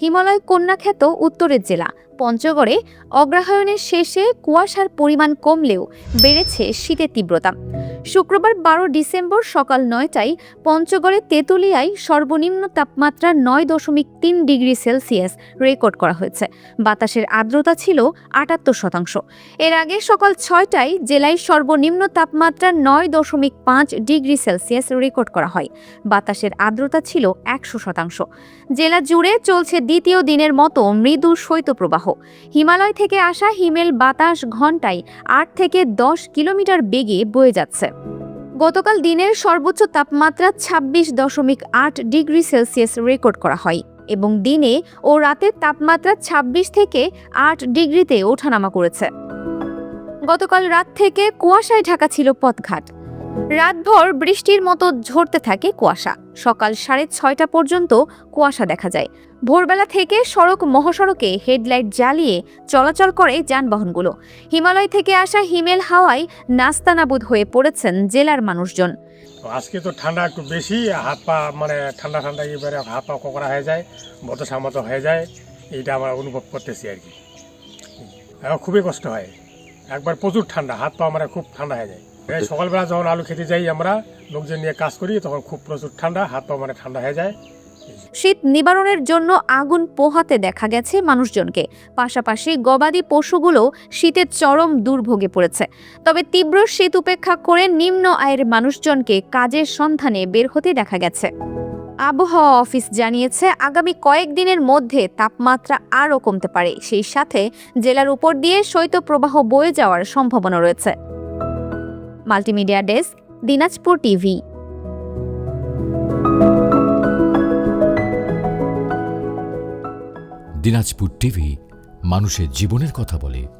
হিমালয় কন্যা খ্যাত উত্তরের জেলা। পঞ্চগড়ে অগ্রহায়ণের শেষে কুয়াশার পরিমাণ কমলেও বেড়েছে শীতের তীব্রতা। শুক্রবার বারো ডিসেম্বর সকাল নয়টায় পঞ্চগড়ের তেঁতুলিয়ায় সর্বনিম্ন তাপমাত্রা নয় দশমিক তিন ডিগ্রি সেলসিয়াস রেকর্ড করা হয়েছে। বাতাসের আর্দ্রতা ছিল আটাত্তর শতাংশ। এর আগে সকাল ছয়টায় জেলায় সর্বনিম্ন তাপমাত্রা নয় দশমিক পাঁচ ডিগ্রি সেলসিয়াস রেকর্ড করা হয়। বাতাসের আর্দ্রতা ছিল একশো শতাংশ। জেলা জুড়ে চলছে দ্বিতীয় দিনের মতো মৃদু শৈত্যপ্রবাহ। হিমালয় থেকে আসা হিমেল বাতাস ঘন্টায় আট থেকে দশ কিলোমিটার বেগে বয়ে যাচ্ছে। গতকাল দিনের সর্বোচ্চ তাপমাত্রা ছাব্বিশ দশমিক আট ডিগ্রি সেলসিয়াস রেকর্ড করা হয় এবং দিনে ও রাতের তাপমাত্রা ছাব্বিশ থেকে আট ডিগ্রিতে ওঠানামা করেছে। গতকাল রাত থেকে কুয়াশায় ঢাকা ছিল পথঘাট। রাতভর বৃষ্টির মতো ঝরতে থাকে কুয়াশা। সকাল সাড়ে ছয়টা পর্যন্ত কুয়াশা দেখা যায়। ভোরবেলা থেকে সড়ক মহাসড়কে হেডলাইট জ্বালিয়ে চলাচল করে যানবাহনগুলো। হিমালয় থেকে আসা হিমেল হাওয়ায় নাস্তানাবুদ হয়ে পড়েছেন জেলার মানুষজন। আজকে তো ঠান্ডা একটু বেশি, হাত পা মানে ঠান্ডা ঠান্ডা এবারে হাত পা কোকড়া হয়ে যায় মতো হয়ে যায়। এটা আমরা অনুভব করতেছি আর কি। খুবই কষ্ট হয়। একবার প্রচুর ঠান্ডা, হাত পা আমরা খুব ঠান্ডা হয়ে যায়। সকালবেলা যখন আলু খেতে যাই আমরা, লোকজন নিয়ে কাজ করি, তখন খুব প্রচুর ঠান্ডা, হাত পা মানে ঠান্ডা হয়ে যায়। শীত নিবারণের জন্য আগুন পোহাতে দেখা গেছে মানুষজনকে। পাশাপাশি গবাদি পশুগুলো শীতের চরম দুর্ভোগে পড়েছে। তবে তীব্র শীত উপেক্ষা করে নিম্ন আয়ের মানুষজনকে কাজের সন্ধানে বের হতে দেখা গেছে। আবহাওয়া অফিস জানিয়েছে, আগামী কয়েকদিনের মধ্যে তাপমাত্রা আরও কমতে পারে। সেই সাথে জেলার উপর দিয়ে শৈত্যপ্রবাহ বয়ে যাওয়ার সম্ভাবনা রয়েছে। Multimedia desk, Dinajpur TV. Dinajpur TV, মানুষের জীবনের কথা বলে।